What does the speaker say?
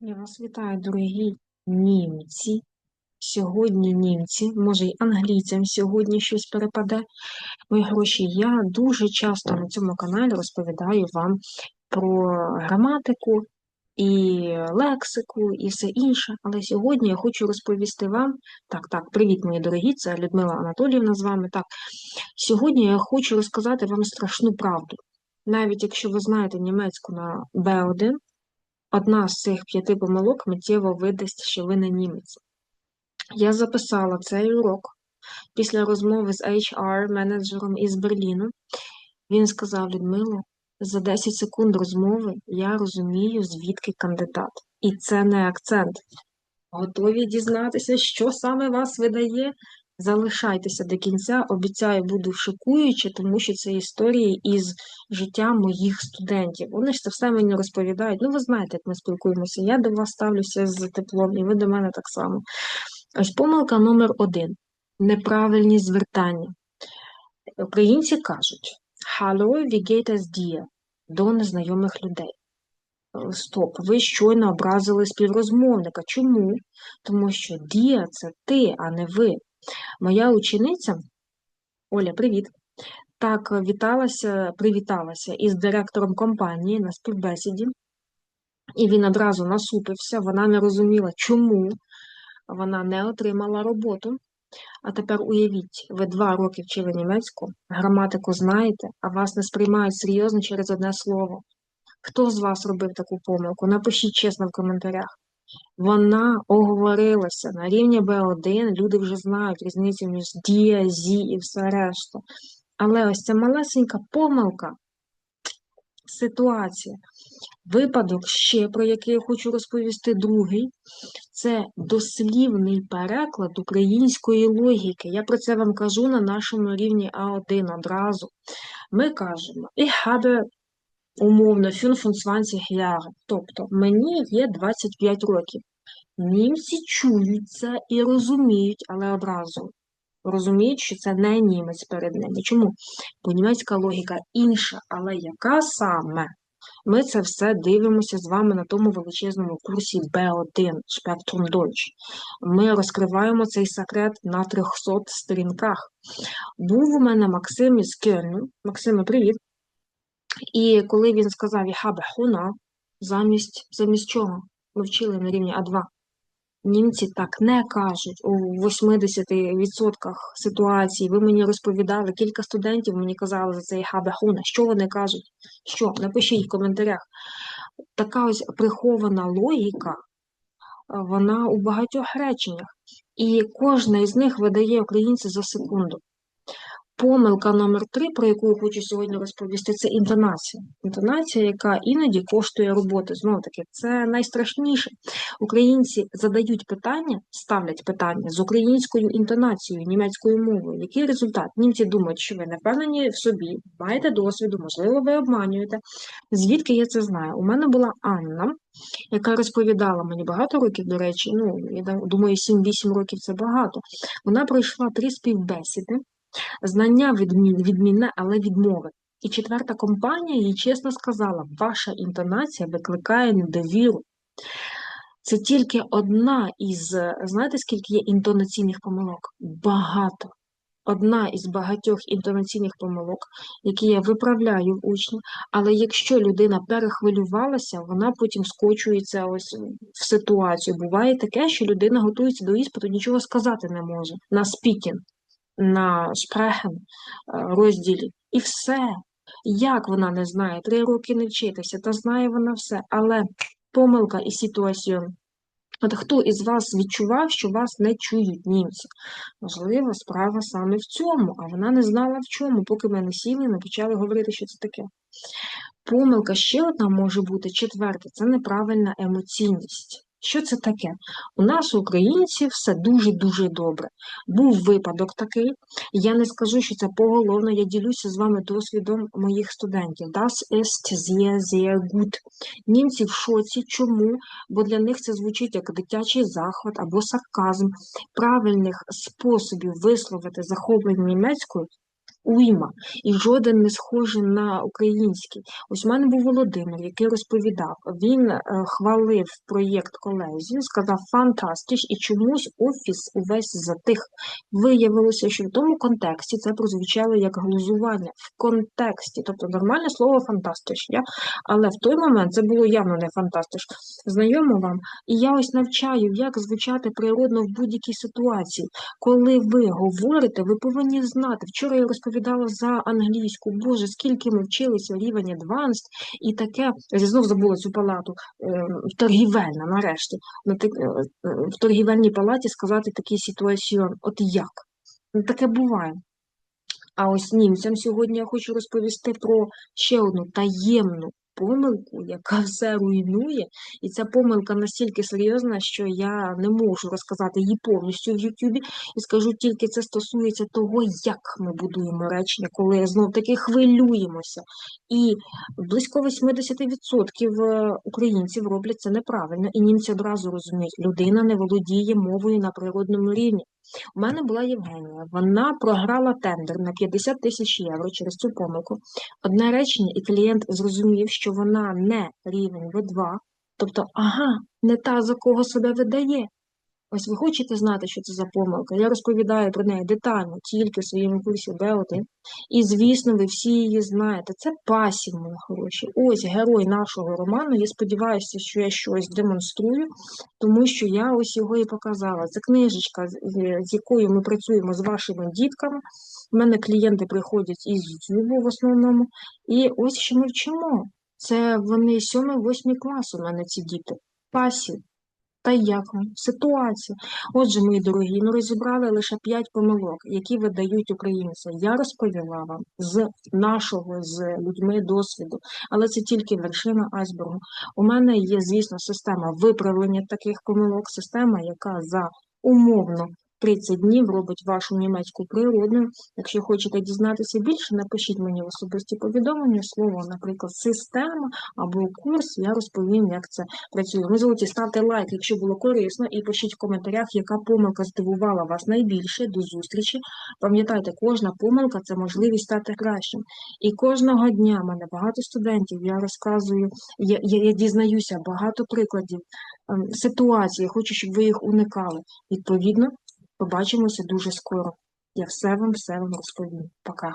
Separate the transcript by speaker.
Speaker 1: Я вас вітаю, дорогі німці. Сьогодні німці, може й англійцям сьогодні щось перепаде. Мої гроші. Я дуже часто на цьому каналі розповідаю вам про граматику і лексику, і все інше. Але сьогодні я хочу розповісти вам. Так, так, привіт, мої дорогі, це Людмила Анатоліївна з вами. Так, сьогодні я хочу розказати вам страшну правду. Навіть якщо ви знаєте німецьку на B1, Одна з цих п'яти помилок миттєво видасть, що ви не німець. Я записала цей урок після розмови з HR-менеджером із Берліну. Він сказав, Людмило, за 10 секунд розмови я розумію, звідки кандидат. І це не акцент. Готові дізнатися, що саме вас видає? Залишайтеся до кінця, обіцяю, буду шокуючи, тому що це історії із життя моїх студентів. Вони ж це все мені розповідають. Ну, ви знаєте, як ми спілкуємося. Я до вас ставлюся з теплом, і ви до мене так само. Ось помилка номер один: неправильні звертання. Українці кажуть geht es dir? до незнайомих людей. Стоп, ви щойно образили співрозмовника. Чому? Тому що дія це ти, а не ви. Моя учениця Оля, привіт. Так, віталася, привіталася із директором компанії на співбесіді, і він одразу насупився. Вона не розуміла, чому вона не отримала роботу. А тепер уявіть, ви два роки вчили німецьку, граматику знаєте, а вас не сприймають серйозно через одне слово. Хто з вас робив таку помилку? Напишіть чесно в коментарях. Вона оговорилася на рівні Б1, люди вже знають різницю між дія, зі і все решта. Але ось ця малесенька помилка, ситуація, випадок ще, про який я хочу розповісти другий, це дослівний переклад української логіки. Я про це вам кажу на нашому рівні А1 одразу. Ми кажемо, ich habe умовно 25 Jahre, тобто мені є 25 років. Німці чують це і розуміють, але одразу розуміють, що це не німець перед ними. Чому? Бо німецька логіка інша, але яка саме? Ми це все дивимося з вами на тому величезному курсі B1 Spectrum Deutsch. Ми розкриваємо цей секрет на 300 сторінках. Був у мене Максим із Кельну. Максиме, привіт! І коли він сказав «Ich habe замість, замість чого? Ми вчили на рівні А2. Німці так не кажуть у 80% ситуацій. Ви мені розповідали, кілька студентів мені казали за цей хабахуна. Що вони кажуть? Що? Напишіть в коментарях. Така ось прихована логіка, вона у багатьох реченнях. І кожна із них видає українця за секунду. Помилка номер три, про яку я хочу сьогодні розповісти, це інтонація. Інтонація, яка іноді коштує роботи. Знову таки, це найстрашніше. Українці задають питання, ставлять питання з українською інтонацією, німецькою мовою. Який результат? Німці думають, що ви не впевнені в собі, маєте досвіду, можливо, ви обманюєте. Звідки я це знаю? У мене була Анна. Яка розповідала мені багато років, до речі, ну, я думаю, 7-8 років це багато. Вона пройшла три співбесіди, Знання відмінне, але відмови. І четверта компанія їй чесно сказала, ваша інтонація викликає недовіру. Це тільки одна із, знаєте, скільки є інтонаційних помилок? Багато. Одна із багатьох інтонаційних помилок, які я виправляю в учні, але якщо людина перехвилювалася, вона потім скочується ось в ситуацію. Буває таке, що людина готується до іспиту, нічого сказати не може на спікінг на шпрехен е, розділі. І все. Як вона не знає? Три роки не вчитися, та знає вона все. Але помилка і ситуаціон. От хто із вас відчував, що вас не чують німці? Можливо, справа саме в цьому, а вона не знала в чому, поки ми не сіли, не почали говорити, що це таке. Помилка ще одна може бути четверта це неправильна емоційність. Що це таке? У нас, українців, все дуже-дуже добре. Був випадок такий. Я не скажу, що це поголовно, я ділюся з вами досвідом моїх студентів. Das ist sehr, sehr gut. Німці в шоці. Чому? Бо для них це звучить як дитячий захват або сарказм. Правильних способів висловити захоплення німецькою уйма, і жоден не схожий на український. Ось у мене був Володимир, який розповідав, він е, хвалив проєкт Колезію, сказав фантастич, і чомусь офіс увесь затих. Виявилося, що в тому контексті це прозвучало як глузування в контексті, тобто нормальне слово фантастич, я? але в той момент це було явно не фантастич. Знайомо вам, і я ось навчаю, як звучати природно в будь-якій ситуації. Коли ви говорите, ви повинні знати. Вчора я розповідала за англійську, Боже, скільки ми вчилися рівень адванс, і таке. Я знов забула цю палату е, торгівельна, нарешті. Е, е, В торгівельній палаті сказати такий ситуації, От як? Ну, таке буває. А ось німцям сьогодні я хочу розповісти про ще одну таємну помилку, яка все руйнує. І ця помилка настільки серйозна, що я не можу розказати її повністю в Ютубі. І скажу тільки це стосується того, як ми будуємо речення, коли знов таки хвилюємося. І близько 80% е, українців роблять це неправильно, і німці одразу розуміють, людина не володіє мовою на природному рівні. У мене була Євгенія. Вона програла тендер на 50 тисяч євро через цю помилку. Одне речення, і клієнт зрозумів, що вона не рівень В2, тобто, ага, не та, за кого себе видає. Ось ви хочете знати, що це за помилка? Я розповідаю про неї детально, тільки в своєму курсі Б1. І, звісно, ви всі її знаєте. Це пасів, мої хороші. Ось герой нашого роману. Я сподіваюся, що я щось демонструю, тому що я ось його і показала. Це книжечка, з якою ми працюємо з вашими дітками. У мене клієнти приходять із YouTube в основному. І ось що ми вчимо. Це вони 7-8 клас у мене ці діти. Пасів. Та як? Ситуація. Отже, мої дорогі, ми розібрали лише 5 помилок, які видають українці. Я розповіла вам з нашого, з людьми досвіду, але це тільки вершина айсбергу. У мене є, звісно, система виправлення таких помилок, система, яка за умовно 30 днів робить вашу німецьку природною. Якщо хочете дізнатися більше, напишіть мені в особисті повідомлення, слово, наприклад, система або курс, я розповім, як це працює. Ми золоті, ставте лайк, якщо було корисно, і пишіть в коментарях, яка помилка здивувала вас найбільше. До зустрічі. Пам'ятайте, кожна помилка це можливість стати кращим. І кожного дня в мене багато студентів. Я розказую, я, я, я дізнаюся багато прикладів ем, ситуацій. Хочу, щоб ви їх уникали. Відповідно, побачимося дуже скоро. Я все вам, все вам розповім. Пока.